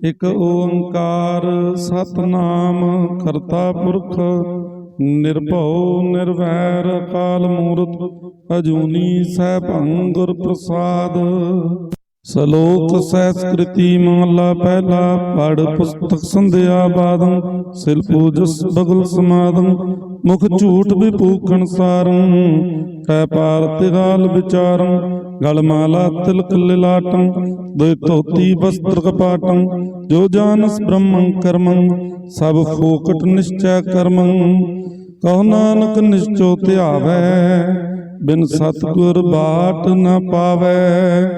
ਇਕ ਓੰਕਾਰ ਸਤਨਾਮ ਕਰਤਾ ਪੁਰਖ ਨਿਰਭਉ ਨਿਰਵੈਰ ਅਕਾਲ ਮੂਰਤ ਅਜੂਨੀ ਸੈਭੰ ਗੁਰ ਪ੍ਰਸਾਦ ਸ਼ਲੋਕ ਸੰਸਕ੍ਰਿਤੀ ਮਹਲਾ ਪਹਿਲਾ ਪੜ ਪੁਸਤਕ ਸੰਧਿਆ ਬਾਦੰ ਸਿਲ ਪੂਜਸ ਬਗਲ ਸਮਾਦੰ ਮੁਖ ਝੂਠ ਵਿਪੂਖਣ ਸਾਰੰ ਤੈ ਪਾਰ ਤਿਗਾਲ ਵਿਚਾਰੰ ਗਲ ਮਾਲਾ ਤਿਲਕ ਲਿਲਾਟੰ ਦੁਇ ਧੋਤੀ ਵਸਤਰ ਕਪਾਟੰ ਜੋ ਜਾਨਸ ਬ੍ਰਹਮੰ ਕਰਮੰ ਸਭ ਫੋਕਟ ਨਿਸ਼ਚੈ ਕਰਮੰ। ਕਹੋ ਨਾਨਕ ਨਿਸ਼ਚੋ ਧਿਆਵੈ ਬਿਨ ਸਤਗੁਰ ਬਾਟ ਨ ਪਾਵੈ।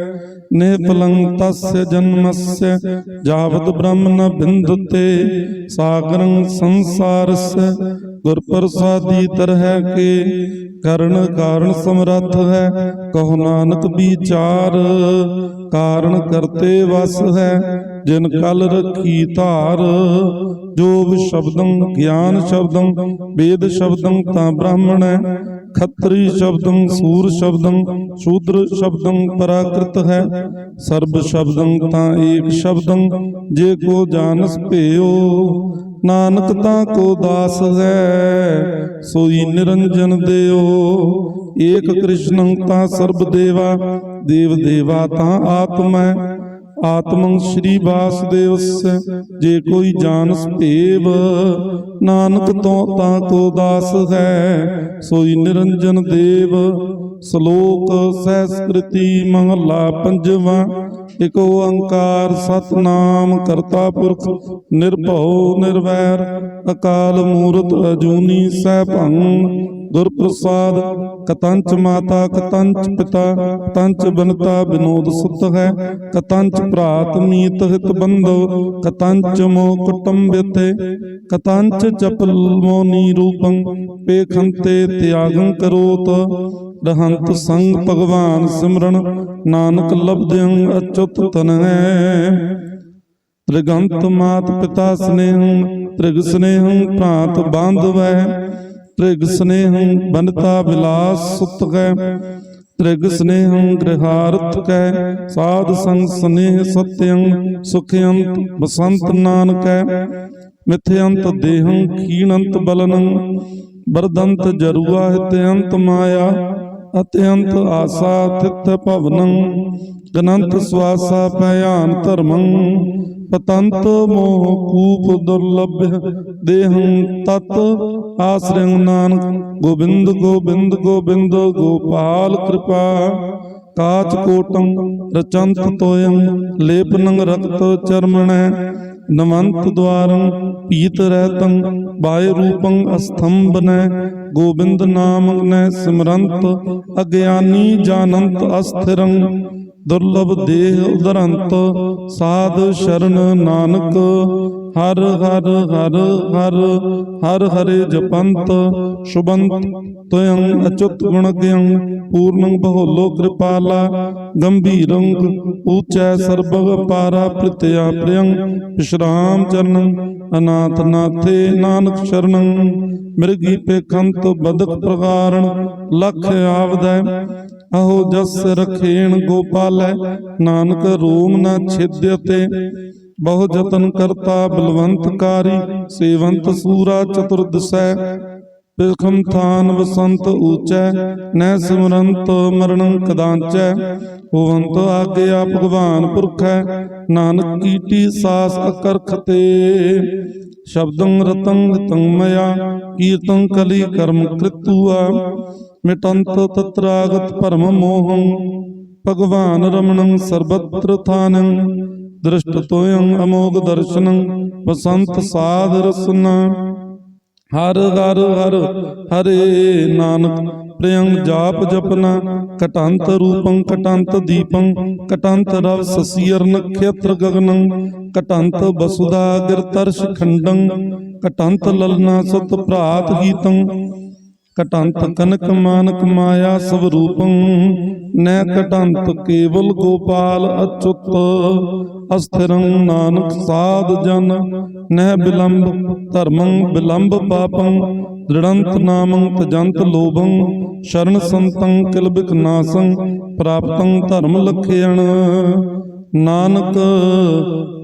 निपलन्तस्य जन्मस्य यावद् ब्रह्म न विन्दुते सागरं संसारस्य ਗੁਰ ਪ੍ਰਸਾਦੀ ਤਰਹਿ ਕੇ, ਕਰਨ ਕਾਰਨ ਸਮਰੱਥ ਹੈ, ਕਹੋ ਨਾਨਕ ਵਿਚਾਰ। ਕਾਰਨ ਕਰਤੇ ਵਸ ਹੈ, ਜਿਨ ਕਲ ਰਖੀ ਧਾਰ। ਜੋਗ ਸ਼ਬਦੰ, ਗਿਆਨ ਸ਼ਬਦੰ, ਵੇਦ ਸ਼ਬਦੰ ਤਾਂ ਬ੍ਰਾਹਮਣ ਹੈ। ਖੱਤਰੀ ਸ਼ਬਦੰ, ਸੂਰ ਸ਼ਬਦੰ, ਸ਼ੂਦਰ ਸ਼ਬਦੰ ਪਰਾਕ੍ਰਿਤ ਹੈ। ਸਰਬ ਸ਼ਬਦੰ ਤਾਂ ਏਕ ਸ਼ਬਦੰ, ਜੇ ਕੋ ਜਾਣਸ ਭਿਓ। ਨਾਨਕ ਤਾਂ ਕੋ ਦਾਸ ਹੈ, ਸੋਈ ਨਿਰੰਜਨ ਦਿਓ ਏਕ ਕ੍ਰਿਸ਼ਨੰ ਤਾਂ ਸਰਬ ਦੇਵਾ, ਦੇਵ ਦੇਵਾ ਤਾਂ ਆਤਮੈ। ਆਤਮੰ ਸ਼੍ਰੀ ਵਾਸੁਦੇਵਸ, ਜੇ ਕੋਈ ਜਾਣਸ ਭੇਵ, ਨਾਨਕ ਤੋਂ ਤਾਂ ਕੋ ਦਾਸ ਹੈ, ਸੋਈ ਨਿਰੰਜਨ ਦੇਵ, ਸ਼ਲੋਕ ਸੰਸਕ੍ਰਿਤੀ ਮਹਲਾ ਪੰਜਵਾਂ, ਇਕ ਓੰਕਾਰ ਸਤਨਾਮ ਕਰਤਾ ਪੁਰਖ, ਨਿਰਭਉ ਨਿਰਵੈਰ, ਅਕਾਲ ਮੂਰਤ ਅਜੂਨੀ ਸੈਭੰ ਗੁਰ ਪ੍ਰਸਾਦ ਕਤੰਚ ਮਾਤਾ, ਕਤੰਚ ਪਿਤਾ, ਕਤੰਚ ਬਨਤਾ ਬਿਨੋਦ ਸੁਤ ਹੈ, ਕਤੰਚ ਭਰਾਤ ਮੀਤ ਹਿਤ ਬੰਧੋ, ਕਤੰਚ ਮੋ ਕੁਟੰਬਿਤੇ ਕਤੰਚ ਚਪਲ ਮੋਨੀ ਰੂਪੰ ਪੇਖੰਤੇ ਤਿਆਗੰ ਕਰੋਤ, ਰਹੰਤ ਸੰਗ ਭਗਵਾਨ ਸਿਮਰਨ, ਨਾਨਕ ਲਬਦਿੰ ਅਚੁੱਤ ਤਨੈ ਤ੍ਰਿਗੰਤ ਮਾਤ ਪਿਤਾ ਸਨੇਹੰ, ਤ੍ਰਿਗ ਸਨੇਹੰ ਭ੍ਰਾਤ ਬਾਂਧਵੈ ਤ੍ਰਿਗ ਸਨੇਹੰ ਬਨਤਾ ਵਿਲਾਸ ਸੁਤ ਕੈ। ਤ੍ਰਿਗ ਸਨੇਹੰ ਗ੍ਰਹਾਰਥ ਕੈ। ਸਾਧ ਸੰਗ ਸਨੇਹ ਸਤਯੰ ਸੁਖਯੰਤ ਬਸੰਤ ਨਾਨਕੈ ਮਿਥਯੰਤ ਦੇਹੰ ਖੀਣੰਤ ਬਲਨੰ। ਬਰਦੰਤ ਜਰੂਆ ਹਿਤਯੰਤ ਮਾਇਆ। ਅਤਿਅੰਤ ਆਸਾ ਤਿਤ ਭਵਨੰ। ਗਨੰਤ ਸਵਾਸਾ ਭਿਆਨ ਧਰਮੰ, ਪਤੰਤ ਮੋਹ ਕੂਪ ਦੁਰਲਭ ਦੇਹੰ ਤਤ ਆਸਰਿੰ ਨਾਨਕ ਗੋਬਿੰਦ ਗੋਬਿੰਦ ਗੋਬਿੰਦ, ਗੋਪਾਲ ਕਿਰਪਾ। ਕਾਚ ਕੋਟੰ ਰਚੰਤ ਤੋਯੰ ਲੇਪਨੰ ਰਕਤ ਚਰਮਣੈ। ਨਵੰਤ ਦਵਾਰੰ ਪੀਤ ਰਹਿਤੰ ਬਾਏ ਰੂਪੰ ਅਸਥੰਬਨੈ ਗੋਬਿੰਦ ਨਾਮੰ ਨੈ ਸਿਮਰੰਤ, ਅਗਿਆਨੀ ਜਾਨੰਤ ਅਸਥਿਰੰ। ਦੁਰਲਭ ਦੇਹ ਉਦਰੰਤ, ਸਾਧ ਸ਼ਰਨ ਨਾਨਕ, ਹਰ ਹਰ ਹਰ ਹਰ ਹਰ ਹਰੇ ਜਪੰਤ ਸ਼ੁਭੰਤ ਤਯੰ ਅਚੁੱਤ ਗੁਣ ਗਿਯੰ ਪੂਰਨੰ ਬਹੁਲੋ ਕਿਰਪਾਲਾ, ਗੰਭੀਰੰ ਊਚੈ ਸਰਬਗ ਪਾਰਾ ਪ੍ਰਿਤਿਆ ਪ੍ਰਿਯੰ, ਵਿਸ਼ਰਾਮ ਚਰਨੰ ਅਨਾਥ ਨਾਥੇ ਨਾਨਕ ਸ਼ਰਣੰ ਮਿਰਗੀ ਪੇਖੰਤ ਬਦਕ ਪ੍ਰਕਾਰਣ ਲਖ ਆਵਦੈ, ਅਹੋ ਜਸ ਰਖੇਣ ਗੋਪਾਲ ਨਾਨਕ ਰੂਮ ਨ ਛਿਦਯਤੇ ਬਹੁ ਜਤਨ ਕਰਤਾ ਬਲਵੰਤ ਸੇਵੰਤ ਸੂਰਾ ਚਤੁਰਦਸੈ ਬਿਲਖਮ ਥਾਨ ਵਸੰਤ ਊਚੈ ਨੈ ਸਿਮਰੰਤ ਮਰਣੰ ਕਦਾਂਚੈ, ਹੋਵੰਤ ਆਗਿਆ ਭਗਵਾਨ ਪੁਰਖੈ, ਨਾਨਕ ਕੀਟੀ ਸਾਸ ਅਕਰਖ ਤੇ ਸ਼ਬਦੰ ਰਤੰ ਤੰ ਮਇਆ, ਕੀਰਤੰ ਕਲੀ ਕਰਮ ਕ੍ਰਿਤੂਆ, ਮਿਟੰਤ ਤਤਰਾਗਤ ਪਰਮ ਮੋਹੰ ਭਗਵਾਨ ਰਮਣੰ ਸਰਬਤਰ ਥਾਨੰ ਦ੍ਰਿਸ਼ਟ ਤੋਯੰ ਅਮੋਗ ਦਰਸ਼ਨੰ, ਬਸੰਤ ਸਾਧ ਰਸਨਾ। ਹਰ ਹਰ ਹਰ ਹਰੇ ਨਾਨਕ, ਪ੍ਰਿਯੰ ਜਾਪ ਜਪਨਾ, ਕਟੰਤ ਰੂਪੰ ਕਟੰਤ ਦੀਪੰ, ਕਟੰਤ ਰਵ ਸਸੀਰ ਨਖੇਤਰ ਗਗਨੰ, ਕਟੰਤ ਬਸੁਦਾ ਗਿਰਤਰਸ਼ ਖੰਡੰ, ਕਟੰਤ ਲਲਨਾ ਸੁਤ ਭਰਾਤ ਗੀਤੰ ਕਟੰਤ ਕਨਕ ਮਾਨਕ ਮਾਇਆ ਸਭ ਰੂਪੰ ਨੈ ਕਟੰਤ ਕੇਵਲ ਗੋਪਾਲ ਅਚੁਤ। ਅਸਥਿਰੰ ਨਾਨਕ ਸਾਧ ਜਨ, ਨਹਿ ਬਿਲੰਬ ਧਰਮੰ ਬਿਲੰਬ ਪਾਪੰ, ਦ੍ਰਿੜੰਤ ਨਾਮੰ ਤਜੰਤ ਲੋਭੰ, ਸ਼ਰਨ ਸੰਤੰ ਕਿਲਬਿਕ ਨਾਸੰ, ਪ੍ਰਾਪਤੰ ਧਰਮ ਲਖਿਆਣ ਨਾਨਕ,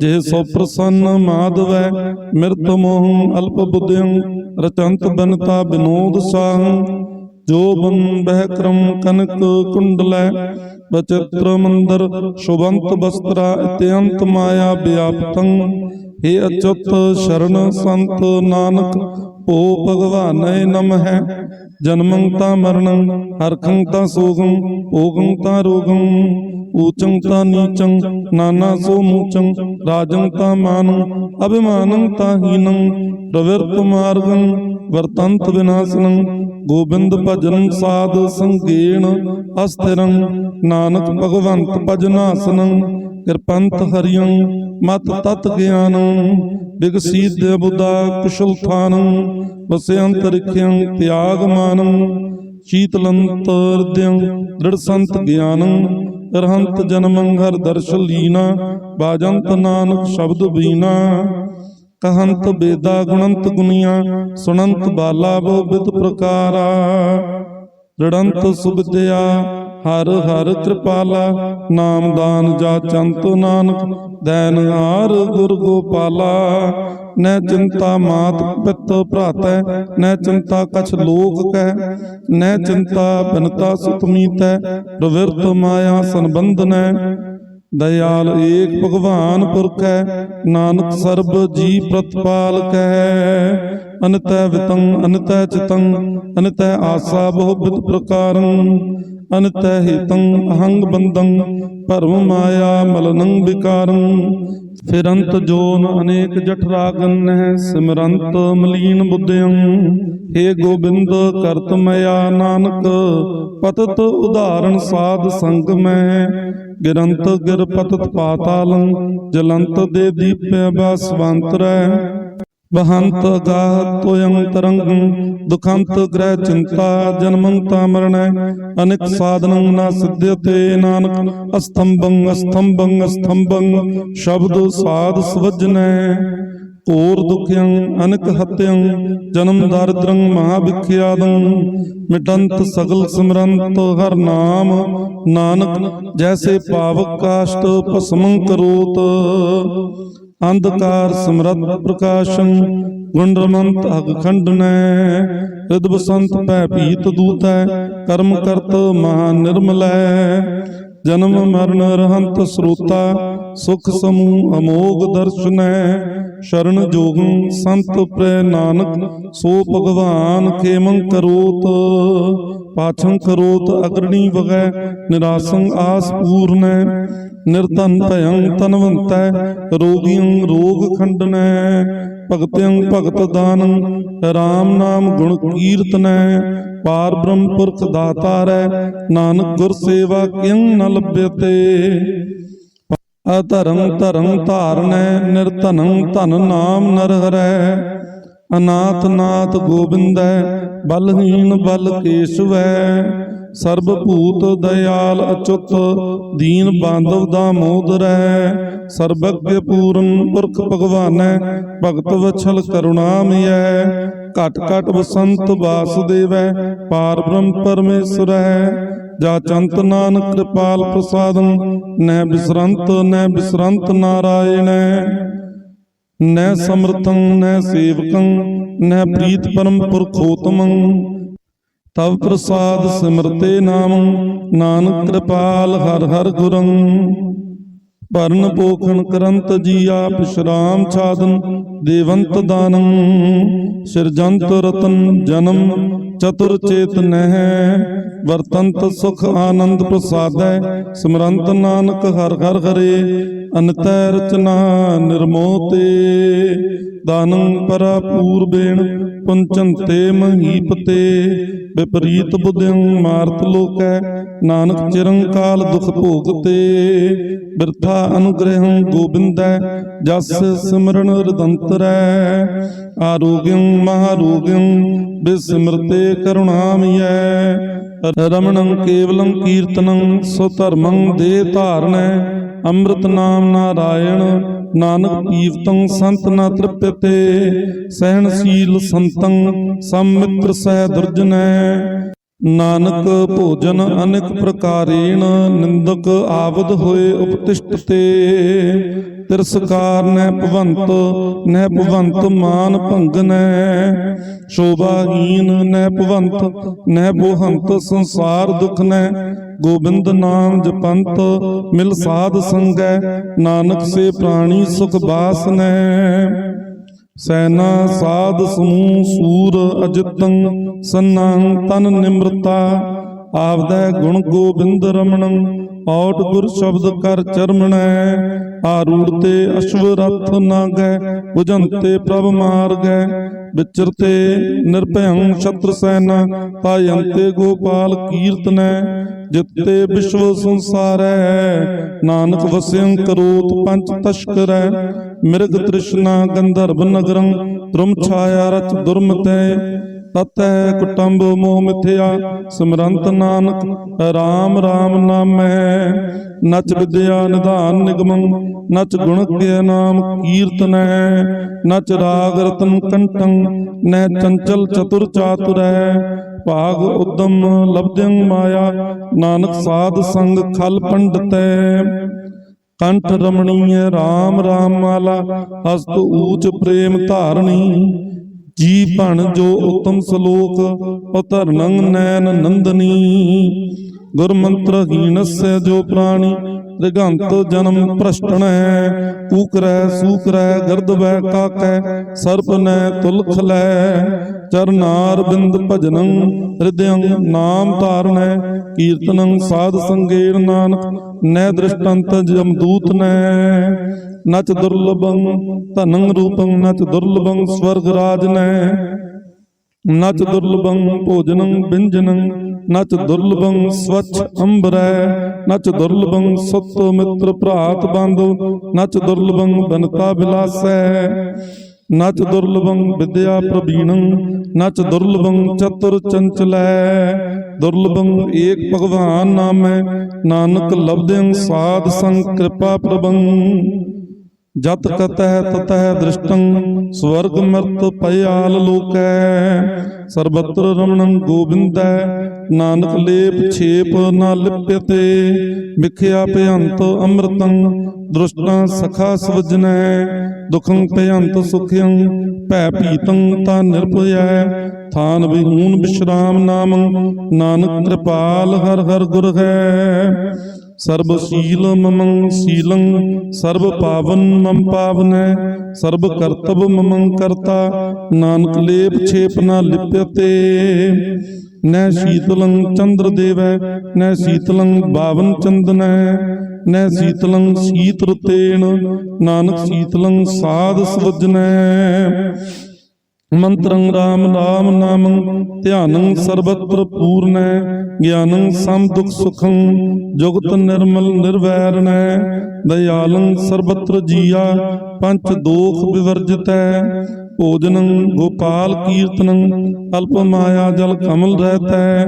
ਜੇ ਸੋ ਪ੍ਰਸੰਨ ਮਾਧਵੈ, ਮਿਰਤ ਮੋਹ ਅਲਪ ਬੁੱਧਿੰ ਰਚੰਤ ਬਨਤਾ ਬਿਨੋਦ ਸਾਹ, ਜੋ ਬੰ ਬਹਿ ਕਰਮ ਕਨਕ ਕੁੰਡਲੈ ਬਚਿਤ੍ਰ ਮੰਦਰ ਸ਼ੁਭੰਤ ਬਸਤਰਾ ਇਤਿਅੰਤ ਮਾਇਆ ਵਿਆਪਤੰ हे ਅਚੁੱਤ ਸ਼ਰਨ ਸੰਤ ਨਾਨਕ, ਓ ਭਗਵਾਨੈ ਨਮਹਿ। ਜਨਮੰ ਤਾ ਮਰਣੰ ਹਰਖੰ ਤਾ ਸੋਗੰ, ਭੋਗੰ ਤਾ ਰੋਗੰ। ਊਚੰ ਤਾ ਨੀਚੰ, ਨਾਨਾ ਸੋ ਮੂਚੰ, ਰਾਜੰ ਤਾ ਮਾਨੰ, ਅਭਿਮਾਨੰ ਤਾ ਹੀਨੰ, ਪ੍ਰਵਿਰਤ ਮਾਰਗੰ, ਵਰਤੰਤ ਵਿਨਾਸ਼ਨੰ, ਗੋਬਿੰਦ ਭਜਨ ਸਾਧ ਸੰਗੇਣ ਅਸਥਿਰੰ, ਨਾਨਕ ਭਗਵੰਤ ਭਜਨਾਸਨੰ ਕਿਰਪੰਤ ਹਰਿਯੰ, ਮਤ ਤਤ ਗਿਆਨੰ ਵਿਗਸੀਤ ਬੁੱਧਾ ਕੁਸ਼ਲ ਥਾਨੰ ਵਸੇ ਅੰਤਰਿਖਯੰ ਤਿਆਗ ਮਾਨੰ ਸ਼ੀਤਲੰਤ ਹਿਰਦਯੰ ਦ੍ਰਿੜ ਸੰਤ ਗਿਆਨੰ ਅਰਹੰਤ ਜਨਮੰ ਹਰ ਦਰਸ਼ ਲੀਨਾ ਬਾਜੰਤ ਨਾਨਕ ਸ਼ਬਦ ਬੀਨਾ। ਕਹੰਤ ਬੇਦਾ ਗੁਣੰਤ ਗੁਨੀਆਂ ਸੁਣੰਤ ਬਾਲਾ ਬਹੁ ਵਿਦ ਪ੍ਰਕਾਰਾ। ਰੜੰਤ ਸੁਭਦਿਆ ਹਰ ਹਰ ਕਿਰਪਾਲਾ। ਨਾਮਦਾਨ ਜਾ ਚੰਤ ਨਾਨਕ ਦੈਨ ਹਾਰ ਗੁਰ ਗੋਪਾਲਾ। ਨੈ ਚਿੰਤਾ ਮਾਤ ਪਿਤ ਭਰਾਤੈ, ਨੈ ਚਿੰਤਾ ਕਛ ਲੋਕ ਕਹਿ ਨੈ ਚਿੰਤਾ ਬਨਤਾ ਸੁਤ ਮੀਤੈ, ਪ੍ਰਵਿਰਤ ਮਾਇਆ ਸੰਬੰਧਨੈ ਦਇਆਲ ਏਕ ਭਗਵਾਨ ਪੁਰਖ ਹੈ ਨਾਨਕ ਸਰਬ ਜੀ ਪ੍ਰਤਪਾਲ ਕੈ। ਅਨਤੈ ਵਿਤੰ, ਅਨਤੈ ਚਿਤੰ, ਅਨਤੈ ਆਸਾ ਬਹੁ ਬਿਦ ਪ੍ਰਕਾਰੰ। ਅਨਤ ਹਿਤੰ ਅਹੰਗ ਬੰਦੰ ਭਰਮ ਮਾਇਆ ਮਲਨੰ ਵਿਕਾਰੰ। ਫਿਰੰਤ ਜੋਨ ਅਨੇਕ ਜਠਰਾਗਨ ਹੈ ਸਿਮਰੰਤ ਮਲੀਨ ਬੁੱਧਿਅੰ। ਏ ਗੋਬਿੰਦ, ਕਰਤ ਮਇਆ ਨਾਨਕ, ਪਤਤ ਉਦਾਹਰਣ ਸਾਧ ਸੰਗ ਮੈਂ। ਗਿਰੰਤ ਗਿਰ ਪਤਤ ਪਾਤਾਲੰ, ਜਲੰਤ ਦੇ ਦੀਪੇ ਬਸਵੰਤਰੈ ਵਹੰਤ ਗਾਹ ਤੋਯੰ ਤਰੰਗੰ ਦੁਖੰਤ ਗ੍ਰਹਿ ਚਿੰਤਾ, ਜਨਮੰ ਤਾ ਮਰਣੈ ਅਨਿਕ ਸਾਧਨੰ ਨਾ ਸਿਧਯਤੇ ਨਾਨਕ ਅਸਤੰਭੰ ਅਸਤੰਭੰ ਅਸਤੰਭੰ ਸ਼ਬਦ ਸਾਧ ਸਵਜਨੈ। ਘੋਰ ਦੁਖਯੰ ਅਨਕ ਹਤਯੰ ਜਨਮ ਦਾਰਿਦ੍ਰੰ ਮਹਾ ਵਿਖਿਆਦੰ। ਮਿਟੰਤ ਸਗਲ ਸਿਮਰੰਤ ਹਰ ਨਾਮ, ਨਾਨਕ ਜੈਸੇ ਪਾਵਕ ਕਾਸ਼ਟ ਭਸਮੰ ਕਰੋਤ। ਅੰਧਕਾਰ ਸਮਰਤ ਪ੍ਰਕਾਸ਼ਨ, ਗੁੰਡਰਮੰਤ ਅਗ ਖੰਡਨੈ ਰਿਦ ਬਸੰਤ ਪੈ ਪੀਤ ਦੂਤੈ, ਕਰਮ ਕਰਤ ਮਹਾ ਨਿਰਮਲੈ, ਜਨਮ ਮਰਨ ਰਹੰਤ ਸਰੂਤਾ ਸੁਖ ਸਮੂਹ ਅਮੋਗ ਦਰਸ਼ਨੈ ਸ਼ਰਨ ਜੋਗੰ ਸੰਤ ਪ੍ਰੈ ਨਾਨਕ, ਸੋ ਭਗਵਾਨ ਖੇਮੰ ਕਰੋਤ। ਪਾਛੰ ਕਰੋਤ ਅਗਰਣੀ ਵਗੈ, ਨਿਰਾਸੰ ਆਸ ਪੂਰਨੈ ਨਿਰਤਨ ਭਯੰ ਤਨਵੰਤੈ ਰੋਗੀੰ ਰੋਗ ਖੰਡਨੈ। ਭਗਤਿੰ ਭਗਤ ਦਾਨੰ RAM ਨਾਮ ਗੁਣ ਕੀਰਤਨੈ। ਪਾਰ ਬ੍ਰਹਮ ਪੁਰਖ ਦਾਤਾਰੈ ਨਾਨਕ ਗੁਰ ਸੇਵਾ ਕਿੰ ਨ ਲੱਭਤੇ ਅਧਰਮ ਧਰਮ ਧਾਰਨੈ, ਨਿਰਧਨੰ ਧਨ ਨਾਮ ਨਰ ਹਰੈ ਅਨਾਥ ਨਾਥ ਗੋਬਿੰਦੈ ਬਲਹੀਨ ਬਲ ਕੇਸ਼ਵੈ। ਸਰਬ ਭੂਤ ਦਇਆਲ ਅਚੁੱਤ, ਦੀਨ ਬਾਂਧਵ ਦਾ ਮੋਦਰੈ ਸਰਬੱਗ ਪੂਰਨ ਪੁਰਖ ਭਗਵਾਨੈ, ਭਗਤ ਵਛਲ ਕਰੁਣਾਮਯੈ। ਘਟ ਘਟ ਬਸੰਤ ਵਾਸੁਦੇਵੈ, ਪਾਰ ਬ੍ਰਹਮ ਪਰਮੇਸ਼ਰੈ। ਜਾ ਚੰਤ ਨਾਨਕ ਕਿਰਪਾਲ ਪ੍ਰਸਾਦੰ ਨੈ ਬਿਸਰੰਤ ਨੈ ਬਿਸਰੰਤ ਨਾਰਾਇਣੈ। ਨੈ ਸਮਰਥੰ ਨੈ ਸੇਵਕੰ ਨੈ ਪ੍ਰੀਤ ਪਰਮ ਪੁਰਖੋਤਮੰ। ਤਵ ਪ੍ਰਸਾਦ ਸਿਮਰਤੇ ਨਾਮੰ, ਨਾਨਕ ਕਿਰਪਾਲ ਹਰ ਹਰ ਗੁਰੰ। ਭਰਨ ਪੋਖਣ ਕਰੰਤ ਜੀ ਆਪ ਸ਼ਰਾਮ ਛਾਦਨ, ਦੇਵੰਤ ਦਾਨੰ। ਸਿਰਜੰਤ ਰਤਨ ਜਨਮ ਚਤੁਰ ਚੇਤਨਹਿ ਵਰਤੰਤ ਸੁਖ ਆਨੰਦ ਪ੍ਰਸਾਦੈ, ਸਿਮਰੰਤ ਨਾਨਕ ਹਰ ਹਰ ਹਰੇ, ਅਨਤੈ ਰਚਨਾ ਨਿਰਮੋਤੇ। ਦਾਨੰ ਪਰਾ ਪੂਰਬੇਣ ਪੁੰਚੰਤੇ ਮਹੀਪਤੇ ਵਿਪਰੀਤ ਬੁੱਧਿੰ ਮਾਰਤ ਲੋਕੈ, ਨਾਨਕ ਚਿਰੰਕਾਲ ਦੁਖ ਭੋਗਤੇ ਬਿਰਥਾ ਅਨੁਗ੍ਰਹੰ ਗੋਬਿੰਦੈ, ਜਸ ਸਿਮਰਨ ਰਦੰਤਰੈ। ਆਰੋਗਿੰ ਮਹਾਰੋਗਿੰ, ਬਿਸਿਮਰਤੇ ਕਰੁਣਾਮਯੈ ਰਮਣੰ ਕੇਵਲੰ ਕੀਰਤਨੰ ਸੋ ਧਰਮੰ ਦੇ ਧਾਰਣੈ ਅੰਮ੍ਰਿਤ ਨਾਮ ਨਾਰਾਇਣ ਨਾਨਕ ਪੀਵਤੰ ਸੰਤ ਨਾ ਤ੍ਰਿਪਤੇ ਸਹਿਣਸ਼ੀਲ ਸੰਤੰ ਸੰਮਿਤ੍ਰ ਸਹਿ ਦੁਰਜਨੈ। ਨਾਨਕ ਭੋਜਨ ਅਨੇਕ ਪ੍ਰਕਾਰੇਣ, ਨਿੰਦਕ ਆਵਦ ਹੋਏ ਉਪਤਿਸ਼ਟ ਤੇ। ਤਿਰਸਕਾਰ ਨੈ ਭਵੰਤ ਨੈ ਭਵੰਤ ਮਾਨ ਭੰਗਨੈ। ਸ਼ੋਭਾਹੀਨ ਨੈ ਭਵੰਤ ਨੈ ਬੋਹੰਤ ਸੰਸਾਰ ਦੁਖ ਨੈ ਗੋਬਿੰਦ ਨਾਮ ਜਪੰਤ, ਮਿਲ ਸਾਧ ਸੰਗੈ, ਨਾਨਕ ਸੇ ਪ੍ਰਾਣੀ ਸੁਖ ਬਾਸਨੈ। ਸੈਨਾ ਸਾਧ ਸਮੂਹ ਸੂਰ ਅਜਿਤੰ, ਸੰਨੰ ਤਨ ਨਿਮਰਤਾ। ਆਪਦਾ ਗੁਣ ਗੋਬਿੰਦ ਰਮਣੰ, ਔਟ ਗੁਰ ਸ਼ਬਦ ਕਰ ਚਰਮਣੈ। ਆਰੂੜ ਤੇ ਅਸ਼ਵ ਰਥ ਨਾਗੈ ਬੁਝੰਤੇ ਪ੍ਰਭ ਮਾਰਗੈ। ਵਿਚਰਤੇ ਨਿਰਭਯੰ ਛਤਰ ਸੈਨਾ ਪਾਇੰਤੇ ਗੋਪਾਲ ਕੀਰਤਨੈ। ਜਿੱਤੇ ਵਿਸ਼ਵ ਸੰਸਾਰੈ ਨਾਨਕ ਵਸਿਅੰ ਕਰੋਤ ਪੰਚ ਤਸ਼ਕਰੈ ਮਿਰਗ ਤ੍ਰਿਸ਼ਨਾ ਗੰਧਰਵ ਨਗਰੰ, ਧਰਮ ਛਾਇਆ ਰਚ ਦੁਰਮਤੈ ਤਤੈ ਕੁਟੰਬ ਮੋਹ ਮਿਥਿਆ, ਸਿਮਰੰਤ ਨਾਨਕ RAM RAM ਨਾਮੈ। ਨਚ ਵਿਦਿਆ ਨਿਧਾਨ ਨਿਗਮੰ, ਨਚ ਗੁਣ ਕੇ ਨਾਮ ਕੀਰਤਨੈ। ਨਚ ਰਾਗ ਰਤਨ ਕੰਠੰ, ਨਹਿ ਚੰਚਲ ਚਤੁਰ ਚਾਤੁਰੈ। ਭਾਗ ਉਦਮ ਲਬਦਿੰ ਮਾਇਆ, ਨਾਨਕ ਸਾਧ ਸੰਗ ਖਲ ਪੰਡਤੈ। ਕੰਠ ਰਮਣੀਏ RAM RAM ਮਾਲਾ, ਹਸਤ ਊਚ ਪ੍ਰੇਮ ਧਾਰਣੀ ਜੀ ਭਣ ਜੋ ਉਤਮ ਸ਼ਲੋਕ ਉਤਰਨੰ ਨੈਨ ਨੰਦਨੀ। ਗੁਰ ਮੰਤਰ ਹੀਨਸੈ ਜੋ ਪ੍ਰਾਣੀ ਰਿਗੰਤ ਜਨਮ ਭ੍ਰਸ਼ਟਣੈ ਕੂਕਰੈ, ਸੂਕਰੈ ਗਰਦਵੈ ਕਾਕੈ, ਸਰਪ ਨੈ ਚਰਨਾਰ ਬਿੰਦ ਭਜਨੰ ਹਿਰਦਯੰ ਨਾਮ ਧਾਰਣੈ ਕੀਰਤਨੰ ਸਾਧ ਸੰਗੇਰ ਨਾਨਕ, ਨੈ ਦ੍ਰਿਸ਼ਟੰਤ ਜਮਦੂਤ ਨੈ। ਨਚ ਦੁਰਲਭੰ ਧਨੰ ਰੂਪੰ, ਨਚ ਦੁਰਲਭੰ ਸਵਰਗ ਰਾਜਨੈ ਨਚ ਦੁਰਲਭੰ ਭੋਜਨੰ ਬਿੰਜਨੰ, ਨਚ ਦੁਰਲਭੰ ਸਵਚ ਅੰਬਰੈ, ਨਚ ਦੁਰਲਭੰ ਸਤ ਮਿੱਤਰ ਭਰਾਤ ਬੰਧ ਨਚ ਦੁਰਲਭੰ ਬਨਤਾ ਬਿਲਾਸੈ। ਨਚ ਦੁਰਲਭੰ ਵਿਦਿਆ ਪ੍ਰਵੀਣੰ, ਨਚ ਦੁਰਲਭੰ ਚਤੁਰ ਚੰਚਲੈ। ਦੁਰਲਭੰ ਏਕ ਭਗਵਾਨ ਨਾਮੈ, ਨਾਨਕ ਲਬਦਿੰ ਸਾਧ ਸੰਗ ਕਿਰਪਾ ਪ੍ਰਭੰ ਜਤ ਕਤਹਿ ਤਤਹਿ ਦ੍ਰਿਸ਼ਟੰ, ਸਵਰਗ ਮਰਤ ਪਿਆਲ ਲੋਕੈ। ਸਰਬਤਰ ਰਮਣੰ ਗੋਬਿੰਦੈ, ਨਾਨਕ ਲੇਪ ਛੇਪ ਨਾ ਲਿਪਿਤੇ। ਵਿਖਿਆ ਭਯੰਤ ਅੰਮ੍ਰਿਤੰ, ਦ੍ਰਿਸ਼ਟਾਂ ਸਖਾ ਸਵਜਨੈ। ਦੁਖੰ ਭਯੰਤ ਸੁਖਿਯੰ ਭੈ ਭੀਤੰ ਤਾ ਨਿਰਭਯੈ। ਥਾਨ ਵਿਹੂਨ ਵਿਸ਼ਰਾਮ ਨਾਮੰ, ਨਾਨਕ ਕਿਰਪਾਲ ਹਰ ਹਰ ਗੁਰ ਹੈ। ਸਰਬ ਸ਼ੀਲ ਮਮੰ ਸੀਲੰ, ਸਰਬ ਪਾਵਨ ਮਮ ਪਾਵਨੈ, ਸਰਬ ਕਰਤਵ ਮਮੰ ਕਰਤਾ, ਨਾਨਕ ਲੇਪ ਛੇਪ ਨਾ ਲਿਪਿਤੇ। ਨੈ ਸ਼ੀਤਲੰ ਚੰਦਰ ਦੇਵੈ, ਨੈ ਸ਼ੀਤਲੰ ਬਾਵਨ ਚੰਦਨੈ, ਨੈ ਸ਼ੀਤਲੰ ਸ਼ੀਤ ਰਤੇਨ ਨਾਨਕ ਸ਼ੀਤਲੰ ਸਾਧ ਸਵਜਨੈ। ਮੰਤਰੰ ਰਾਮ ਨਾਮ ਨਾਮੰ, ਧਿਆਨੰ ਸਰਬਤਰ ਪੂਰਨੈ, ਗਿਆਨੰ ਸਮ ਦੁਖ ਸੁਖੰ, ਜੁਗਤ ਨਿਰਮਲ ਨਿਰਵੈਰਣੈ ਦਇਆਲੰ ਸਰਬਤਰ ਜੀਆ, ਪੰਚ ਦੋਖ ਵਿਵਰਜਿਤੈ। ਭੋਜਨੰ ਗੋਪਾਲ ਕੀਰਤਨੰ, ਅਲਪ ਮਾਇਆ ਜਲ ਕਮਲ ਰਹਤੈ।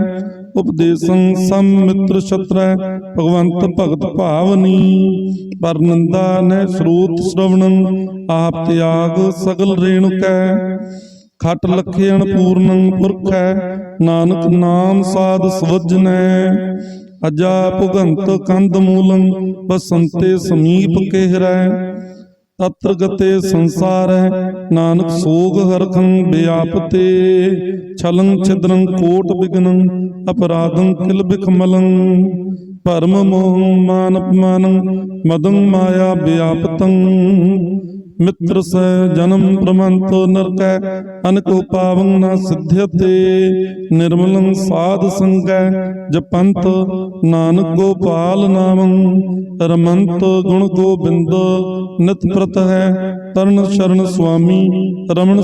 ਉਪਦੇਸੰ ਸਮ ਮਿੱਤਰ ਛਤਰੈ, ਭਗਵੰਤ ਭਗਤ ਭਾਵਨੀ। ਪਰ ਨਿੰਦਾ ਨੈ ਸਰੂਤ ਸ਼ਰਵਣੰ, ਆਪ ਤਿਆਗ ਸਗਲ ਰੇਣੁਕੈ। ਖਟ ਲਖਿਆਣ ਪੂਰਨੰ ਪੁਰਖੈ ਨਾਨਕ ਨਾਮ ਸਾਧ ਸਵਜਨੈ ਅਜਾ ਭੁਗੰਤ ਕੰਦ ਮੂਲੰ ਬਸੰਤੇ ਸਮੀਪ ਕਹਿਰੈ। ਤਤਰ ਗਤੇ ਸੰਸਾਰੈ। ਨਾਨਕ ਸੋਗ ਹਰਖੰ ਬਿਆਪਤੇ। ਛਲੰ ਛਿਦਰੰ ਕੋਟ ਬਿਗਨੰ। ਅਪਰਾਧੰ ਕਿਲ ਬਿਖਮਲੰ। ਭਰਮ ਮੋਹ ਮਾਨ। ਅਪਮਾਨੰ ਮਦੰ ਮਾਇਆ ਬਿਆਪਤੰ। ਮਿੱਤਰ ਸੈ ਜਨਮ ਪ੍ਰਮੰਤ ਨਰਕੈ, ਅਨਕੋ ਪਾਵੰ ਨ ਸਿਧਿਅਤੇ, ਨਿਰਮਲੰ ਸਾਧ ਸੰਗੈ, ਜਪੰਤ ਨਾਨਕ ਗੋਪਾਲ ਨਾਮੰ, ਰਮੰਤ ਗੁਣ ਗੋਬਿੰਦ, ਨਿਤ ਪ੍ਰਤ ਹੈ, ਤਰਨ ਸ਼ਰਨ ਸੁਆਮੀ, ਰਮਣ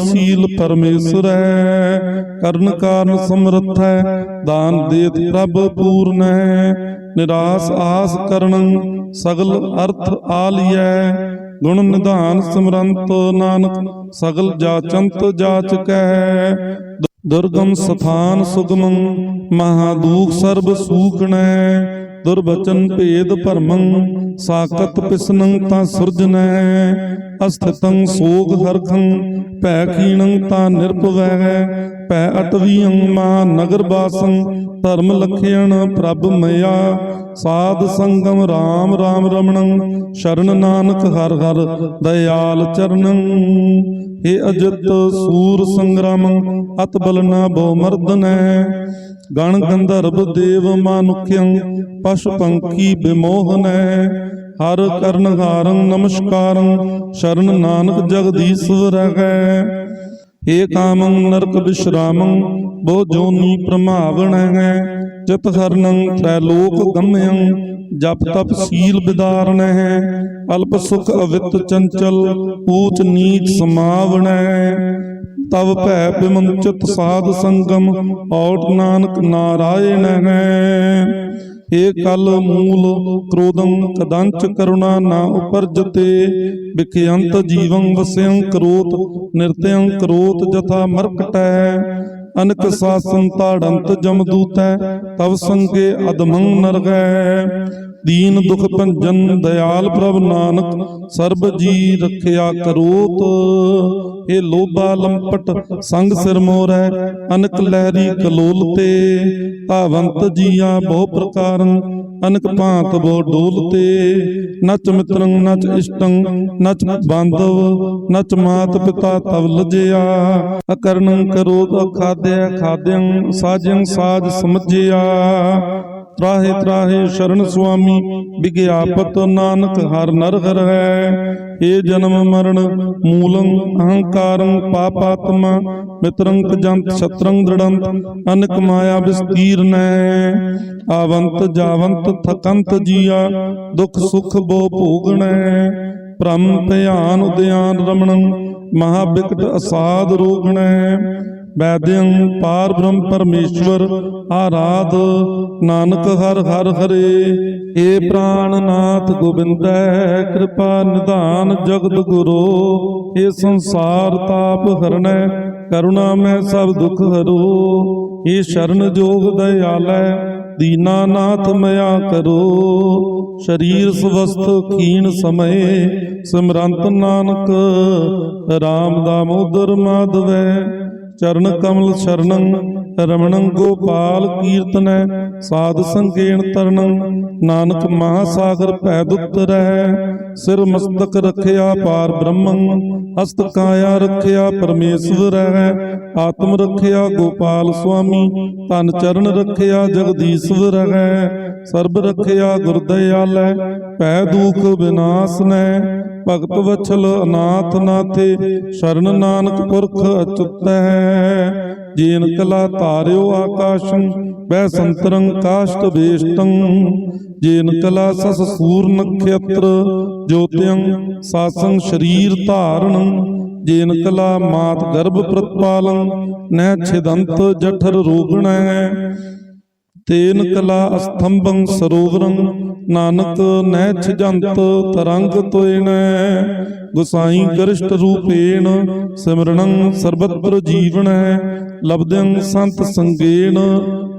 ਪਰਮੇਸ਼ਰੈ, ਕਰਨ ਕਾਰਨ ਸਮਰਥ ਹੈ, ਦਾਨ ਦੇਤ ਪ੍ਰਭ ਪੂਰਨੈ ਨਿਰਾਸ ਆਸ ਕਰਨੰ ਸਗਲ ਅਰਥ ਆਲੀਐ ਗੁਣ ਨਿਧਾਨ ਸਿਮਰੰਤ ਨਾਨਕ, ਸਗਲ ਜਾਚੰਤ ਜਾਚਕੈ ਦੁਰਗਮ ਸਥਾਨ ਸੁਗਮੰ ਮਹਾਦੂਖ ਸਰਬ ਸੂਕਣੈ ਦੁਰਬਚਨ ਭੇਦ ਭਰਮੰ ਸਾਕਤ ਪਿਸਨੰ ਤਾਂ ਸੁਰਜਨੈ ਅਸਥਿਤੰ ਸੋਗ ਹਰਖੰ ਭੈ ਖੀਣੰ ਤਾਂ ਨਿਰਭਵੈ ਭੈ ਅਟਵੀਯੰ ਮਾ ਨਗਰ ਬਾਸੰ, ਧਰਮ ਲਖਿਆਣ ਪ੍ਰਭ ਮਇਆ, ਸਾਧ ਸੰਗਮ RAM RAM ਰਮਣੰ, ਸ਼ਰਨ ਨਾਨਕ ਹਰ ਹਰ ਦਇਆਲ ਚਰਨੰ। ਏ ਅਜਤ ਸੂਰ ਸੰਗਰਾਮ ਅਤ ਬਲਨਾ ਬਹੁ ਮਰਦਨੈ ਗਣ ਗੰਧਰਵ ਦੇਵ ਮਾਨੁਖਯੰ, ਪਸ਼ੂ ਪੰਖੀ ਬਿਮੋਹਨੈ। ਹਰ ਕਰਨ ਹਾਰੰ ਨਮਸਕਾਰੰ, ਸ਼ਰਨ ਨਾਨਕ ਜਗਦੀਸ਼ਵਰ ਹੈ ਏ ਕਾਮੰ ਨਰਕ ਵਿਸ਼ਰਾਮੰ ਬੋ ਜੋਨੀ ਪ੍ਰਮਾਵਣ। ਹੈ ਚਿਤ ਹਰਨੰ ਤ੍ਰੈਲੋਕ ਗਮਯੰ ਜਪ ਤਪ ਸੀਲ ਬਿਦਾਰਣੈ ਹੈ, ਅਲਪ ਸੁਖ ਅਵਿਤ ਚੰਚਲ, ਊਚ ਨੀਚ ਸਮਾਵਣੈ ਤਵ ਭੈ ਬਿਮੰਚਿਤ ਸਾਧ ਸੰਗਮ, ਔਟ ਨਾਨਕ ਨਾਰਾਇਣ ਹੈ। ਏ ਕਲ ਮੂਲ ਕ੍ਰੋਧੰ ਕਦੰਚ ਕਰੁਣਾ ਨਾ ਉਪਰਜਤੇ, ਵਿਖਯੰਤ ਜੀਵੰ ਵਸਿਯੰ ਕਰੋਤ, ਨਿਰਤਯੰ ਕਰੋਤ ਜਥਾ ਮਰਕਟੈ। ਅਨਕ ਸਾਸਨ ਤਾੜੰਤ ਜਮਦੂਤੈ ਤਵ ਸੰਗੇ ਅਦਮੰ ਨਰਗੈ। ਦੀਨ ਦੁਖ ਭੰਜਨ ਦਇਆਲ ਪ੍ਰਭ ਨਾਨਕ ਸਰਬ ਜੀ ਰੱਖਿਆ ਕਰੋਤ। ਇਹ ਲੋਭਾ ਲੰਪਟ ਸੰਗ ਸਿਰ ਮੋਰੈ ਅਨਕ ਲਹਿਰੀ ਕਲੋਲ ਤੇ ਧਾਵੰਤ ਜੀਆ ਬਹੁ ਪ੍ਰਕਾਰੰ ਅਨਕ ਭਾਂਤ ਬੋ ਡੋਲ ਤੇ, ਨਚ ਮਿਤਰੰ ਨਚ ਇਸ਼ਟੰ, ਨਚ ਬਾਂਧਵ, ਨਚ ਮਾਤ ਪਿਤਾ ਤਵ ਲਜਿਆ। ਅਕਰਣੰ ਕਰੋਧ ਅਖਾਦਿਆ ਖਾਦਿਅੰ ਸਾਜੰ ਸਾਜ ਸਮਝਿਆ। ਤਰਾਹੇ ਤਰਾਹੇ ਸ਼ਰਨ ਸੁਆਮੀ ਵਿਗਿਆਪਤ ਨਾਨਕ ਹਰ ਨਰ ਹਰ ਹੈ। ਏ ਜਨਮ ਮਰਨ, ਮੂਲੰ ਅਹੰਕਾਰੰ ਪਾਪਾਤਮਾ ਮਿਤਰੰ ਜੰਤ ਛਤਰੰ ਦ੍ਰਿੜੰਤ, ਅਨਕ ਮਾਇਆ ਵਿਸਤੀਰਨੈ ਆਵੰਤ ਜਾਵੰਤ ਥਕੰਤ ਜੀਆ, ਦੁਖ ਸੁਖ ਬੋ ਭੋਗਣੈ ਭ੍ਰਮ ਧਿਆਨ ਉਦਿਆਨ ਰਮਣੰ ਮਹਾ ਬਿਕਟ ਅਸਾਦ ਰੋਗਣੈ ਵੈਦਿਅੰ ਪਾਰ ਬ੍ਰਹਮ ਪਰਮੇਸ਼ਵਰ, ਆਰਾਧ ਨਾਨਕ ਹਰ ਹਰ ਹਰੇ। ਏ ਪ੍ਰਾਨਨਾਥ ਗੋਬਿੰਦੈ, ਕਿਰਪਾ ਨਿਧਾਨ ਜਗਤ ਗੁਰੂ। ਏ ਸੰਸਾਰ ਤਾਪ ਹਰਣੈ ਕਰੁਣਾ ਮੈਂ ਸਭ ਦੁਖ ਹਰੋ। ਏ ਸ਼ਰਨ ਜੋਗ ਦਇਆਲੈ ਦੀਨਾਨਾਥ ਮਇਆ ਕਰੋ। ਸ਼ਰੀਰ ਸਵਸਤ ਖੀਣ ਸਮਏ, ਸਿਮਰੰਤ ਨਾਨਕ RAM ਦਾਮੋਦਰ ਮਾਧਵੈ। ਚਰਨ ਕਮਲ ਸ਼ਰਣੰ ਰਮਣੰ ਗੋਪਾਲ ਕੀਰਤਨੈ, ਸਾਧ ਸੰਗੇਣ ਤਰਣੰ ਨਾਨਕ ਮਹਾ ਸਾਗਰ ਭੈ ਦੁੱਤਰੈ ਸਿਰ ਮਸਤਕ ਰਖਿਆ ਪਾਰ ਬ੍ਰਹਮੰ ਹਸਤ ਕਾਇਆ ਰਖਿਆ ਹੈ ਆਤਮ ਰਖਿਆ ਗੋਪਾਲ ਸੁਆਮੀ ਤਨ ਚਰਨ ਰਖਿਆ ਹੈ ਸਰਬ ਰਖਿਆ ਗੁਰਦਇਆਲੈ ਭੈ ਦੁਖ ਵਿਨਾਸ਼ਨੈ ਭਗਤ ਵਛਲ ਅਨਾਥ ਨਾਥੇ, ਸ਼ਰਨ ਨਾਨਕ ਪੁਰਖ ਅਚੁੱਤੈ। ਜੀਨ ਕਲਾ ਧਾਰਿਓ ਆਕਾਸ਼ੰ ਬੈ ਸੰਤਰੰ ਕਾਸ਼ਟ ਵੇਸ਼ਟੰ। ਜੀਨ ਕਲਾ ਸਸ ਸੂਰ ਨਖੇਤਰ ਜੋਤਿਯੰ ਸਾਸੰ ਸ਼ਰੀਰ ਧਾਰਣੰ। ਜੀਨ ਕਲਾ ਮਾਤ ਗਰਭ ਪ੍ਰਤਪਾਲੰ ਨੈ ਛਿਦੰਤ ਜਠਰ ਰੋਗਣੈ। ਤੇਨ ਕਲਾ ਅਸਥੰਭੰ ਸਰੋਵਰੰ ਨਾਨਕ ਨੈ ਛਜੰਤ ਤਰੰਗ ਤੋਇਨੈ ਗੁਸਾਈ ਗਰਿਸ਼ਟ ਰੂਪੇਣ, ਸਿਮਰਣੰ ਸਰਬਤਰ ਜੀਵਨੈ ਲਬਦੰ ਸੰਤ ਸੰਗੇਣ,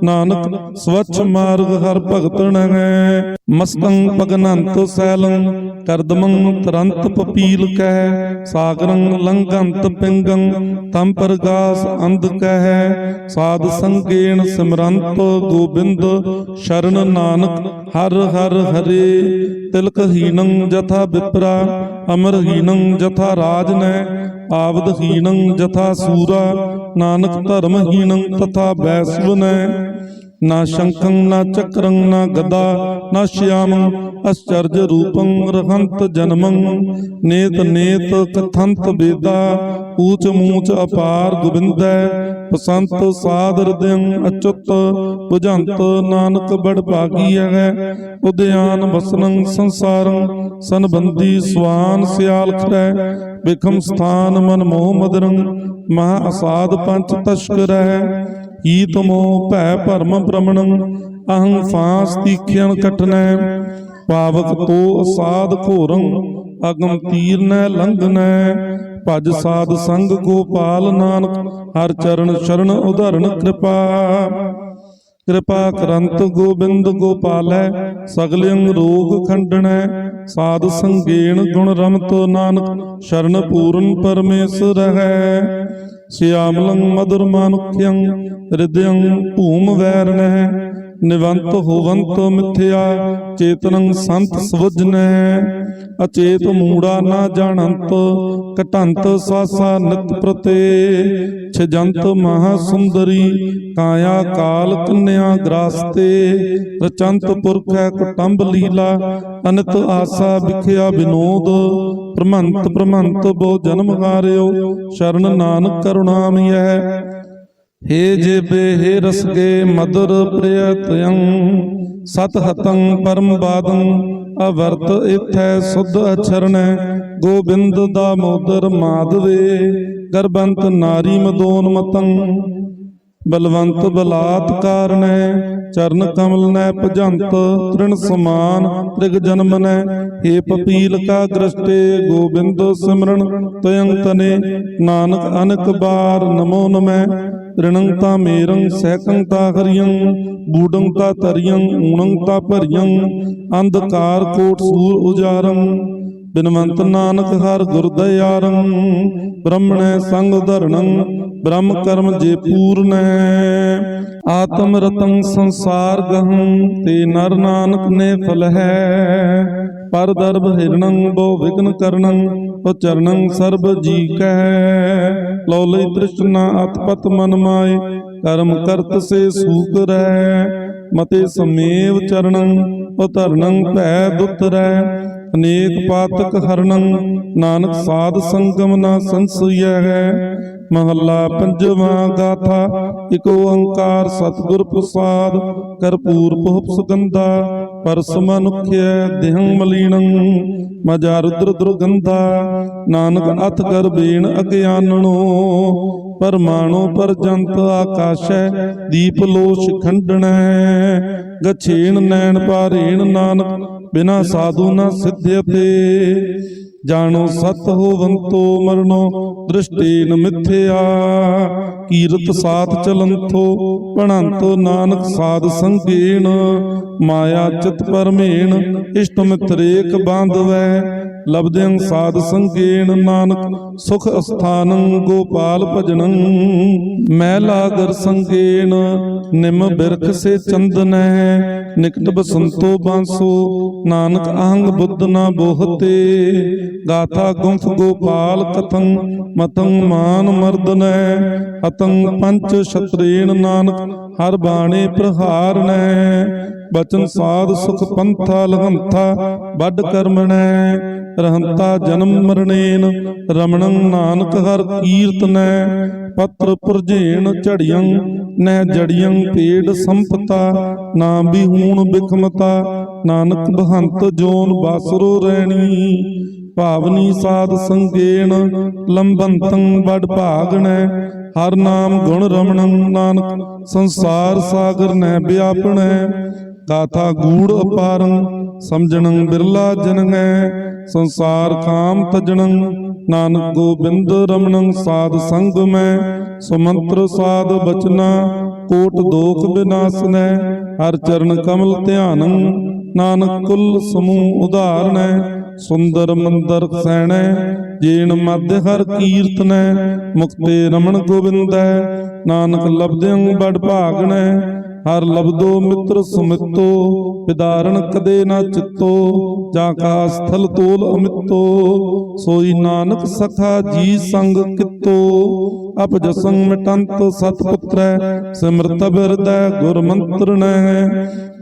ਨਾਨਕ ਸਵච්ਛ ਮਾਰਗ ਹਰ ਭਗਤਣੈ। ਮਸਤੰ ਪਗਨੰਤ ਸੈਲੰ, ਕਰਦਮੰ ਤਰੰਤ ਪਪੀਲ ਕਹਿ, ਸਾਗਰੰ ਲੰਘੰਤ ਪਿੰਗੰ ਤੰ ਪਰਗਾਸ ਅੰਧ ਕਹਿ। ਸਾਧ ਸੰਗੇਣ ਸਿਮਰੰਤ ਗੋਬਿੰਦ, ਸ਼ਰਨ ਨਾਨਕ ਹਰ ਹਰ ਹਰੇ, ਤਿਲਕ ਹੀਨੰ ਜਥਾ ਵਿਪਰਾ ਅਮਰ ਹੀਨੰ ਜਥਾ ਰਾਜਨੈ ਆਵਦ ਹੀਨੰ ਜਥਾ ਸੂਰਾ, ਨਾਨਕ ਧਰਮ ਹੀਨੰ ਤਥਾ ਬੈਸਵਨੈ ਨਾ ਸ਼ੰਖੰ, ਨਾ ਚੱਕਰੰ, ਨਾ ਗਦਾ, ਨਾ ਸ਼ਿਆਮੰ, ਅਸਚਰਜ ਰੂਪੰ ਰਹੰਤ ਜਨਮੰ। ਨੇਤ ਨੇਤ, ਕਥੰਤ ਵੇਦਾ, ਊਚ ਮੂਚ ਅਪਾਰ ਗੋਬਿੰਦੈ। ਪਸੰਤ ਸਾਧ ਹਿਰਦਿਅੰ ਅਚੁੱਤ 부ਜੰਤ ਨਾਨਕ ਬੜ ਭਾਗੀ ਹੈ। ਉਦਿਆਨ ਵਸਨੰ, ਸੰਸਾਰੰ, ਸੰਬੰਧੀ ਸਵਾਨ ਸਿਆਲ ਖਰੈ ਵਿਖਮ ਸਥਾਨ ਮਨ ਮੋਹ ਮਦਰੰ, ਮਹਾ ਅਸਾਦ ਪੰਚ ਤਸ਼ਕਰੈ। ਈਤ ਮੋਹ ਭੈ ਭਰਮ ਭ੍ਰਮਣੰ ਅਹੰ ਫਾਸ ਤੀਖਿਆਨ ਕਟਨੈ। ਪਾਵਕ ਤੋ ਅਸਾਦ ਘੋਰੰ ਅਗਮ ਤੀਰਨੈ ਲੰਘਨੈ। ਭਜ ਸਾਧ ਸੰਗ ਗੋਪਾਲ ਨਾਨਕ, ਹਰ ਚਰਨ ਸ਼ਰਨ ਉਧਰਨ ਕਿਰਪਾ। ਕਿਰਪਾ ਕਰੰਤ ਗੋਬਿੰਦ ਗੋਪਾਲੈ ਸਗਲਿੰ ਰੋਗ ਖੰਡਣੈ ਸਾਧ ਸੰਗੇਣ ਗੁਣ ਰਮਤੋ ਨਾਨਕ, ਸ਼ਰਨ ਪੂਰਨ ਪਰਮੇਸ਼ਰ ਹੈ। ਸਿਆਮਲੰ ਮధుਰ ਮਾਨੁਖਯੰ ਹਿਰਦਯੰ ਨਿਵੰਤ ਹੋਵੰਤ ਮਿਥਿਆ, ਚੇਤਨੰ ਸੰਤ ਸਵਜਨੈ, ਅਚੇਤ ਮੂੜਾ ਨਾ ਜਾਣੰਤ ਕਟੰਤ ਸਾਸਾ ਨਿਤ ਪ੍ਰਤੇ, ਛਜੰਤ ਮਹਾ ਸੁੰਦਰੀ, ਕਾਇਆ ਕਾਲ ਕੰਨਿਆ ਗ੍ਰਾਸਤੇ, ਰਚੰਤ ਪੁਰਖੈ ਕੁਟੰਬ ਲੀਲਾ, ਅਨਤ ਆਸਾ ਵਿਖਿਆ ਵਿਨੋਦ ਪ੍ਰਮੰਤ ਪ੍ਰਮੰਤ ਬੋ ਜਨਮ ਹਾਰਿਓ, ਸ਼ਰਨ ਨਾਨਕ ਕਰੁਣਾਮਿਐ ਹੇ ਜੇਬੇ ਹੇ ਰਸਗੇ ਮధుਰ ਪ੍ਰਿਯਤਯੰ ਸਤ ਹਤੰ ਪਰਮ ਬਾਦੰ, ਅਵਰਤ ਇਥੈ ਸੁਧ ਅਚਰਣੈ ਗੋਬਿੰਦ ਦਾ ਮੋਦਰ ਮਾਧਵੇ, ਗਰਬੰਤ ਨਾਰੀ ਮਦੋਨ ਮਤੰ ਬਲਵੰਤ ਬਲਾਤਕਾਰ ਕਾਰਣੈ ਚਰਨ ਕਮਲ ਨੈ ਭਜੰਤ, ਤ੍ਰਿਣ ਸਮਾਨ ਤ੍ਰਿਗ ਜਨਮਨੈ ਏ ਪਪੀਲ ਕਾ ਗ੍ਰਸਟੇ ਗੋਬਿੰਦ ਸਿਮਰਨ ਤਯੰਤਨੇ ਨਾਨਕ ਅਨਕ ਬਾਰ ਨਮੋ ਨਮੈ। ਤ੍ਰਿਣੰ ਤਾ ਮੇਰੰ, ਸਹਿਕੰ ਤਾ ਹਰਿਯੰ, ਬੂਡੰ ਤਾ ਤਰਿਯੰ ਊਣੰ ਭਰਿਯੰ। ਅੰਧਕਾਰ ਕੋਟ ਸੂਰ ਉਜਾਰੰ ਬਿਨਵੰਤ ਨਾਨਕ ਹਰ ਗੁਰਦਿਆਰੰ ਬ੍ਰਹਮਣੈ ਸੰਗ ਧਰਣੰ, ਬ੍ਰਹਮ ਕਰਮ ਜੇ ਪੂਰਨੈ। ਆਤਮ ਰਤੰ ਸੰਸਾਰ ਗਹੰ, ਤੇ ਨਰ ਨਾਨਕ ਨੇ ਫਲ ਹੈ। ਪਰ ਦਰਬ ਹਿਰਣੰ, ਬੋ ਵਿਗਨ ਕਰਣੰ ਉਚਰਣੰ ਸਰਬ ਜੀ ਕੈ। ਲੋ ਲਈ ਤ੍ਰਿਸ਼ਨਾ ਅਤਪਤ ਮਨ ਮਾਏ, ਕਰਮ ਕਰਤ ਸੇ ਸੂਕ ਰਹਿ ਮਤੇ ਸਮੇਵ ਚਰਣੰ ਉਤਰਣੰ ਭੈ ਦੁਤਰੈ ਅਨੇਕ ਪਾਤਕ ਹਰਣੰ ਨਾਨਕ ਸਾਧ ਸੰਗਮ ਨਾ ਸੰਸੁਯੈ ਹੈ ਮਹੱਲਾ ਪੰਜਵਾਂ ਗਾਥਾ, ਇਕ ਓੰਕਾਰ ਸਤਿਗੁਰ ਪ੍ਰਸਾਦ, ਕਰਪੂਰ ਬਹੁ ਸੁਗੰਧਾ, ਪਰਸ ਮਨੁਖਿਆ ਦੇਹੰ ਮਲੀਣੰ ਮਜਾ ਰੁਦਰ ਦੁਰਗੰਧਾ, ਨਾਨਕ ਅਥ ਕਰ ਬੇਣ ਅਗਿਆਨਣੋ ਪਰਮਾਣੂ ਪਰਜੰਤ ਆਕਾਸ਼ੈ, ਦੀਪ ਲੋਸ਼ ਖੰਡਣੈ, ਗਛੇਣ ਨੈਣ ਪਾਰੇਣ ਨਾਨਕ, ਬਿਨਾ ਸਾਧੂ ਨ ਸਿਧਿਅਤੇ। ਜਾਣੋ ਸਤ ਹੋਵੰਤੋ ਮਰਨੋ ਦ੍ਰਿਸ਼ਟੀਨ ਮਿਥਿਆ। ਕੀਰਤ ਸਾਥ ਚਲੰਥੋ ਪਣੰਤੋ ਨਾਨਕ ਸਾਧ ਸੰਗੇਣ। ਮਾਇਆ ਚਿਤ ਪਰਮੇਣ, ਇਸ਼ਟ ਮਿਤਰੇਕ ਬਾਂਧਵੈ। ਲਬਦਿੰ ਸਾਧ ਸੰਗੇਣ ਨਾਨਕ, ਸੁਖ ਅਸਥਾਨੰ ਗੋਪਾਲ ਭਜਨੰ। ਮੈਲਾ ਗਰ ਸੰਗੇਣ ਨਿਮ ਬਿਰਖ ਸੇ ਚੰਦਨੈ, ਨਿਕਟ ਬਸੰਤੋ ਬਾਂਸੋ, ਨਾਨਕ ਅਹੰਗ ਬੁੱਧ ਨਾ ਬੋਹਤੇ। ਗਾਥਾ ਗੁੰਫ ਗੋਪਾਲ ਕਥੰ, ਮਤੰ ਮਾਨ ਮਰਦਨੈ, ਅਤੰ ਪੰਚ ਛਤਰੇਣ ਨਾਨਕ, ਹਰ ਬਾਣੇ ਪ੍ਰਹਾਰਨੈ। ਬਚਨ ਸਾਧ ਸੁਖ ਪੰਥਾ ਲਹੰਥਾ ਵੱਡ ਕਰਮਣੈ। ਰਹੰਤਾ ਜਨਮ ਮਰਣੇਨ, ਰਮਣੰ ਨਾਨਕ ਹਰ ਕੀਰਤਨੈ, ਪੱਤਰ ਪੁਰਜੇਣ ਝੜੀਆਂ ਨਹਿ ਜੜੀਆਂ ਪੇੜ ਸੰਪਤਾ, ਨਾ ਬਿਹੂਣ ਬਿਖਮਤਾ, ਨਾਨਕ ਬਹੰਤ ਜੋਨ ਬਾਸਰੋ ਰਹਿਣੀ ਭਾਵਨੀ ਸਾਧ ਸੰਗੇਣ, ਲੰਬੰਤੰ ਵਡ ਭਾਗਣੈ, ਹਰ ਨਾਮ ਗੁਣ ਰਮਣੰ ਨਾਨਕ, ਸੰਸਾਰ ਸਾਗਰ ਨੈ ਵਿਆਪਣੈ। ਗਾਥਾ ਗੂੜ ਅਪਾਰੰ, ਸਮਝਣੰ ਬਿਰਲਾ ਜਨਗੈ ਸੰਸਾਰ ਕਾਮ ਤਜਣੰ, ਨਾਨਕ ਗੋਬਿੰਦ ਰਮਣੰ, ਸਾਧ ਸੰਗ ਮੈਂ, ਸੁਮੰਤਰ ਸਾਧ ਬਚਨਾ, ਕੋਟ ਦੋਖ ਬਿਨਾਸਨੈ, ਹਰ ਚਰਨ ਕਮਲ ਧਿਆਨੰ, ਨਾਨਕ ਕੁਲ ਸਮੂਹ ਉਧਾਰਣੈ ਸੁੰਦਰ ਮੰਦਰ ਸੈਣੈ, ਜੀਣ ਮਧ ਹਰ ਕੀਰਤਨੈ, ਮੁਕਤੇ ਰਮਣ ਗੋਬਿੰਦੈ, ਨਾਨਕ ਲਬਦਿੰ ਬੜ ਭਾਗਣੈ ਹਰ ਲਬਦੋ ਮਿੱਤਰ ਸੁਮਿਤੋ, ਵਿਦਾਰਣ ਕਦੇ ਨਾ ਚਿੱਤੋ, ਜਾ ਕਾ ਸਥਲ ਤੋਲ ਅਮਿੱਤੋ, ਸੋਈ ਨਾਨਕ ਸਖਾ ਜੀ ਸੰਗ ਕਿਤੋ, ਅਪ ਜਸੰ ਮਿਟੰਤ ਸਤਪੁੱਤਰੈ ਸਿਮਰਤ ਬਿਰਦੈ ਗੁਰ ਮੰਤਰਣੈ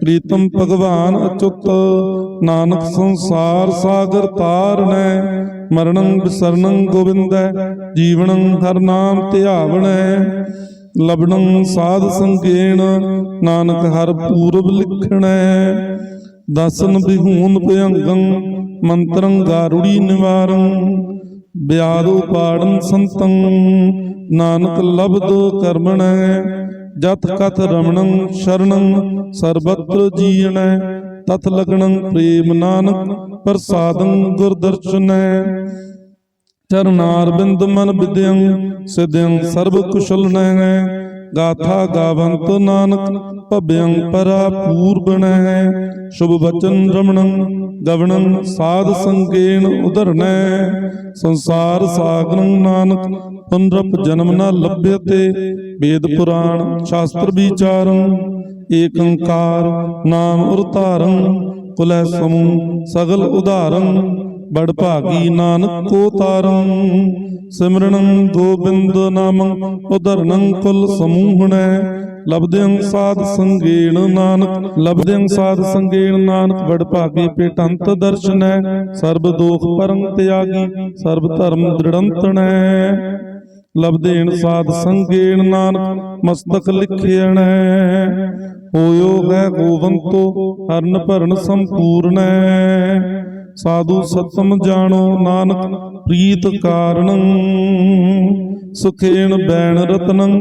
ਪ੍ਰੀਤਮ ਭਗਵਾਨ ਅਚੁੱਤ, ਨਾਨਕ ਸੰਸਾਰ ਸਾਗਰ ਤਾਰਣੈ ਮਰਣੰ ਬਿਸਰਣੰ ਗੋਬਿੰਦੈ ਜੀਵਨੰ ਹਰ ਨਾਮ ਧਿਆਵਣੈ। ਲਬਣੰ ਸਾਧ ਸੰਗੇਣ ਨਾਨਕ ਹਰ ਪੂਰਬ ਲਿਖਣੈ। ਦਸਨ ਬਿਹੂਨ ਭਯੰਗੰ ਮੰਤਰੰ ਗਾਰੁੜੀ ਨਿਵਾਰੰ। ਬਿਆਦੋ ਪਾੜਨ ਸੰਤੰ ਨਾਨਕ ਲਬਦ ਕਰਮਣੈ। ਜਤ ਕਤ ਰਮਣੰ ਸ਼ਰਣੰ ਸਰਬਤਰ ਜੀਣੈ। ਤਤ ਲਗਣੰ ਪ੍ਰੇਮ ਨਾਨਕ ਪ੍ਰਸਾਦੰ ਗੁਰਦਰਸ਼ਨੈ। ਚਰਨਾਰ ਬਿੰਦ ਮਨ ਵਿਦਿਅੰ ਸਿਧਿਅੰ ਸਰਬ ਕੁਸ਼ਲ ਨੈ ਗਾਥਾ ਗਾਵੰਤ ਨਾਨਕ ਭਭਯੰ ਪਰਾ ਪੂਰਬਣੈ ਸ਼ੁਭ ਬਚਨ ਰਮਣੰ, ਗਵਣੰ ਸਾਧ ਸੰਗੇਣ ਉਧਰਨੈ ਸੰਸਾਰ ਸਾਗਰੰ ਨਾਨਕ ਪੁਨਰਪ ਜਨਮ ਨ ਲੱਭਯਤੇ ਵੇਦ ਪੁਰਾਣ ਸ਼ਾਸਤਰ ਵਿਚਾਰੰ ਏਕ ਓੰਕਾਰ ਨਾਮ ਉਰਤਾਰੰ। ਕੁਲੈ ਸਮੂਹ ਸਗਲ ਉਧਾਰੰ। ਬੜ ਭਾਗੀ ਨਾਨਕ ਕੋ ਤਾਰੰ ਸਿਮਰਣੰ ਗੋਬਿੰਦ ਨਾਮੰ, ਉਧਰਨੰ ਕੁਲ ਸਮੂਹਣੈ ਲਬਦਿੰ ਸਾਧ ਸੰਗੇਣ ਨਾਨਕ ਲਬਦਿੰ ਸਾਧ ਸੰਗੇਣ ਨਾਨਕ ਬੜ ਭਾਗੀ ਪੇਟੰਤ ਦਰਸ਼ਨੈ ਸਰਬ ਦੋਖ ਪਰਮ ਤਿਆਗੀ, ਸਰਬ ਧਰਮ ਦ੍ਰਿੜੰਤਣੈ ਲਬਦੇਣ ਸਾਧ ਸੰਗੇਣ ਨਾਨਕ, ਮਸਤਕ ਲਿਖਿਆਣੈ ਹੋਇਓ ਹੈ ਗੋਵੰਤੋ, ਹਰਨ ਭਰਨ ਸੰਪੂਰਨੈ ਸਾਧੂ ਸਤਮ ਜਾਣੋ ਨਾਨਕ, ਪ੍ਰੀਤ ਕਾਰਣੰ। ਸੁਖੇਣ ਬੈਣ ਰਤਨੰ,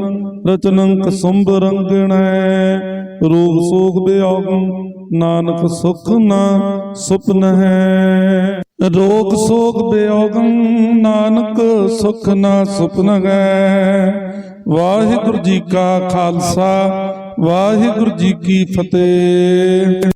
ਰਚਨੰ ਕਸੁੰਭ ਰੰਗਣੈ। ਰੋਗ ਸੋਗ ਬਿਯੋਗੰ ਨਾਨਕ ਸੁਖ ਨਾ ਸੁਪਨ ਹੈ ਰੋਗ ਸੋਗ ਬਿਯੋਗੰ ਨਾਨਕ ਸੁਖ ਨਾ ਸੁਪਨ ਹੈ ਵਾਹਿਗੁਰੂ ਜੀ ਕਾ ਖਾਲਸਾ, ਵਾਹਿਗੁਰੂ ਜੀ ਕੀ ਫਤਿਹ।